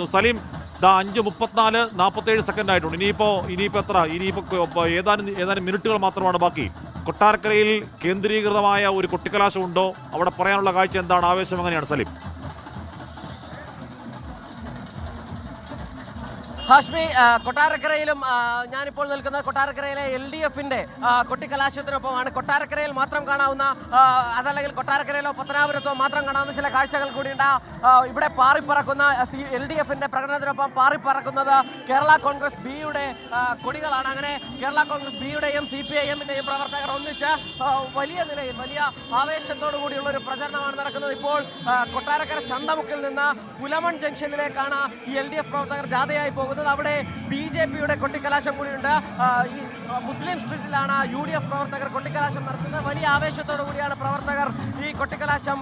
സലീം ദാ അഞ്ച് മുപ്പത്തിനാല് നാൽപ്പത്തേഴ് സെക്കൻഡ് ആയിട്ടുണ്ട്. ഇനിയിപ്പോൾ ഇനിയിപ്പോൾ എത്ര? ഇനിയിപ്പോൾ ഏതാനും ഏതാനും മിനിറ്റുകൾ മാത്രമാണ് ബാക്കി. കൊട്ടാരക്കരയിൽ കേന്ദ്രീകൃതമായ ഒരു കൊട്ടിക്കലാശമുണ്ടോ അവിടെ പറയാനുള്ള കാഴ്ച എന്താണ്? ആവേശം എങ്ങനെയാണ് സലീം? ഹാഷ്മി കൊട്ടാരക്കരയിലും ഞാനിപ്പോൾ നിൽക്കുന്ന കൊട്ടാരക്കരയിലെ എൽ ഡി എഫിന്റെ കൊട്ടിക്കലാശത്തിനൊപ്പമാണ്. കൊട്ടാരക്കരയിൽ മാത്രം കാണാവുന്ന അതല്ലെങ്കിൽ കൊട്ടാരക്കരയിലോ പത്തനാപുരത്തോ മാത്രം കാണാവുന്ന ചില കാഴ്ചകൾ കൂടിയുണ്ട്. ഇവിടെ പാറിപ്പറക്കുന്ന എൽ ഡി എഫിന്റെ പ്രകടനത്തിനൊപ്പം പാറിപ്പറക്കുന്നത് കേരള കോൺഗ്രസ് ബിയുടെ കൊടികളാണ്. അങ്ങനെ കേരള കോൺഗ്രസ് ബിയുടെയും സി പി ഐ എമ്മിന്റെയും പ്രവർത്തകർ ഒന്നിച്ച് വലിയ നിലയിൽ വലിയ ആവേശത്തോടു കൂടിയുള്ള ഒരു പ്രചരണമാണ് നടക്കുന്നത്. ഇപ്പോൾ കൊട്ടാരക്കര ചന്തമുക്കിൽ നിന്ന് പുലമൺ ജംഗ്ഷനിലേക്കാണ് ഈ എൽ ഡി എഫ് പ്രവർത്തകർ ജാഥയായി പോകുന്നത്. അവിടെ ബി ജെ പിയുടെ കൊട്ടിക്കലാശം കൂടിയുണ്ട്. ഈ മുസ്ലിം സ്ട്രീറ്റിലാണ് യു ഡി എഫ് പ്രവർത്തകർ കൊട്ടിക്കലാശം നടത്തുന്നത്. വലിയ ആവേശത്തോടു കൂടിയാണ് പ്രവർത്തകർ ഈ കൊട്ടിക്കലാശം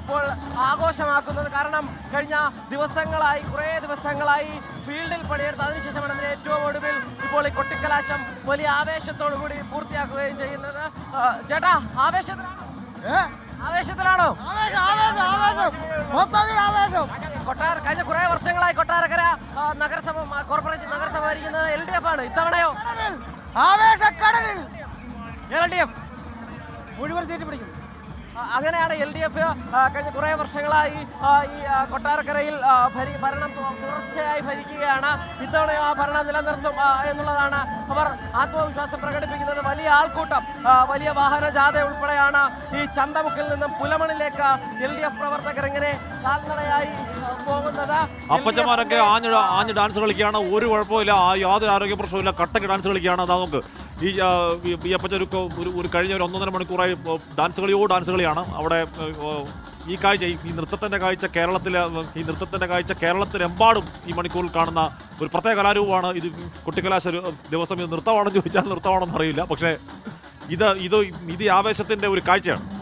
ഇപ്പോൾ ആഘോഷമാക്കുന്നത്. കാരണം കഴിഞ്ഞ ദിവസങ്ങളായി കുറേ ദിവസങ്ങളായി ഫീൽഡിൽ പണിയെടുത്ത് അതിനുശേഷമാണ് അതിന് ഏറ്റവും ഒടുവിൽ ഇപ്പോൾ ഈ കൊട്ടിക്കലാശം വലിയ ആവേശത്തോടു കൂടി പൂർത്തിയാക്കുകയും ചെയ്യുന്നത്. ചേട്ടാ ആവേശത്തിലാണോ? ആവേശത്തിലാണോ? കൊട്ടാര കഴിഞ്ഞ കുറെ വർഷങ്ങളായി കൊട്ടാരക്കര നഗരസഭ കോർപ്പറേഷൻ നഗരസഭ ഭരിക്കുന്നത് എൽ ഡി എഫ് ആണ്. ഇത്തവണയോ? എൽ ഡി എഫ് മുഴുവൻ സീറ്റ് പിടിക്കും. അങ്ങനെയാണ് എൽ ഡി എഫ് കഴിഞ്ഞ കുറേ വർഷങ്ങളായി ഈ കൊട്ടാരക്കരയിൽ ഭരി ഭരണം തുടർച്ചയായി ഭരിക്കുകയാണ്. ഇത്തവണയും ആ ഭരണം നിലനിർത്തും എന്നുള്ളതാണ് അവർ ആത്മവിശ്വാസം പ്രകടിപ്പിക്കുന്നത്. വലിയ ആൾക്കൂട്ടം വലിയ വാഹന ജാഥ ഉൾപ്പെടെയാണ് ഈ ചന്തമുക്കിൽ നിന്നും പുലമണിലേക്ക് എൽ ഡി എഫ് പ്രവർത്തകർ ഇങ്ങനെ കാൽനടയായി പോകുന്നത്. അപ്പച്ചമാരൊക്കെ ആഞ്ഞ് ആഞ്ഞ് ഡാൻസ് കളിക്കുകയാണ്. ഒരു കുഴപ്പമില്ല യാതൊരു ആരോഗ്യ പ്രശ്നമില്ല കട്ടക്ക് ഡാൻസ് കളിക്കുകയാണ്. അതാ നമുക്ക് ഈ ഈ- അപ്പച്ചൻ ഒരു ഒരു കഴിഞ്ഞ ഒരു ഒന്നൊന്നര മണിക്കൂറായി ഡാൻസ് കളിയോ ഡാൻസ് കളിയാണ്. അവിടെ ഈ കാഴ്ച ഈ- നൃത്തത്തിന്റെ കാഴ്ച കേരളത്തിലെ ഈ നൃത്തത്തിന്റെ കാഴ്ച കേരളത്തിലെമ്പാടും ഈ മണിക്കൂറിൽ കാണുന്ന ഒരു പ്രത്യേക കലാരൂപമാണ്. ഇത് കുട്ടിക്കലാശ ദിവസം ഇത് നൃത്തമാണെന്ന് ചോദിച്ചാൽ നൃത്തമാണെന്ന് അറിയില്ല. പക്ഷേ ഇത് ഇത് ഇത് ഈ ആവേശത്തിന്റെ ഒരു കാഴ്ചയാണ്.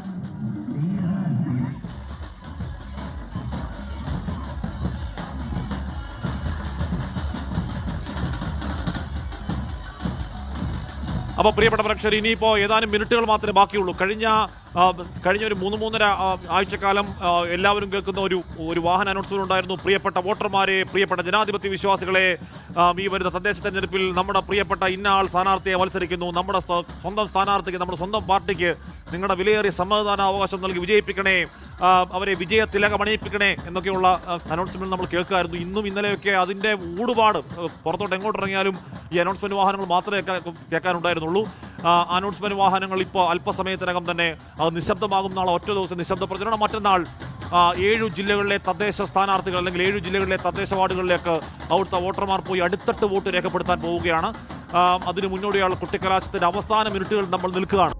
അപ്പോൾ പ്രിയപ്പെട്ട പ്രേക്ഷകർ ഇനിയിപ്പോൾ ഏതാനും മിനിറ്റുകൾ മാത്രമേ ബാക്കിയുള്ളൂ. കഴിഞ്ഞ കഴിഞ്ഞ ഒരു മൂന്ന് മൂന്നര ആഴ്ചക്കാലം എല്ലാവരും കേൾക്കുന്ന ഒരു ഒരു വാഹന അനൗൺസ്മെന്റ് ഉണ്ടായിരുന്നു. പ്രിയപ്പെട്ട വോട്ടർമാരെ പ്രിയപ്പെട്ട ജനാധിപത്യ വിശ്വാസികളെ ഈ വരുന്ന തദ്ദേശ തെരഞ്ഞെടുപ്പിൽ നമ്മുടെ പ്രിയപ്പെട്ട ഇന്ന ആൾ സ്ഥാനാർത്ഥിയെ മത്സരിക്കുന്നു. നമ്മുടെ സ്വന്തം സ്ഥാനാർത്ഥിക്ക് നമ്മുടെ സ്വന്തം പാർട്ടിക്ക് നിങ്ങളുടെ വിലയേറിയ സമ്മതിദാന അവകാശം നൽകി വിജയിപ്പിക്കണേ. അവരെ വിജയ തിലകമണിയിപ്പിക്കണേ എന്നൊക്കെയുള്ള അനൗൺസ്മെന്റ് നമ്മൾ കേൾക്കുമായിരുന്നു. ഇന്നും ഇന്നലെയൊക്കെ അതിന്റെ ഊടുപാട് പുറത്തോട്ട് എങ്ങോട്ട് ഇറങ്ങിയാലും ഈ അനൗൺസ്മെന്റ് വാഹനങ്ങൾ മാത്രമേ കേൾക്കാ- കേൾക്കാനുണ്ടായിരുന്നുള്ളൂ. അനൗൺസ്മെന്റ് വാഹനങ്ങൾ ഇപ്പോൾ അല്പസമയത്തിനകം തന്നെ നിശബ്ദമാകും നാളെ ഒറ്റ ദിവസം നിശബ്ദ പ്രചരണം. മറ്റന്നാൾ ഏഴു ജില്ലകളിലെ തദ്ദേശ സ്ഥാനാർത്ഥികൾ അല്ലെങ്കിൽ ഏഴു ജില്ലകളിലെ തദ്ദേശ വാർഡുകളിലേക്ക് അവിടുത്തെ വോട്ടർമാർ പോയി അടുത്തട്ട് വോട്ട് രേഖപ്പെടുത്താൻ പോവുകയാണ്. അതിനു അതിന് മുന്നോടിയുള്ള കുട്ടിക്കലാശത്തിന്റെ അവസാന മിനിറ്റുകൾ നമ്മൾ നിൽക്കുകയാണ്.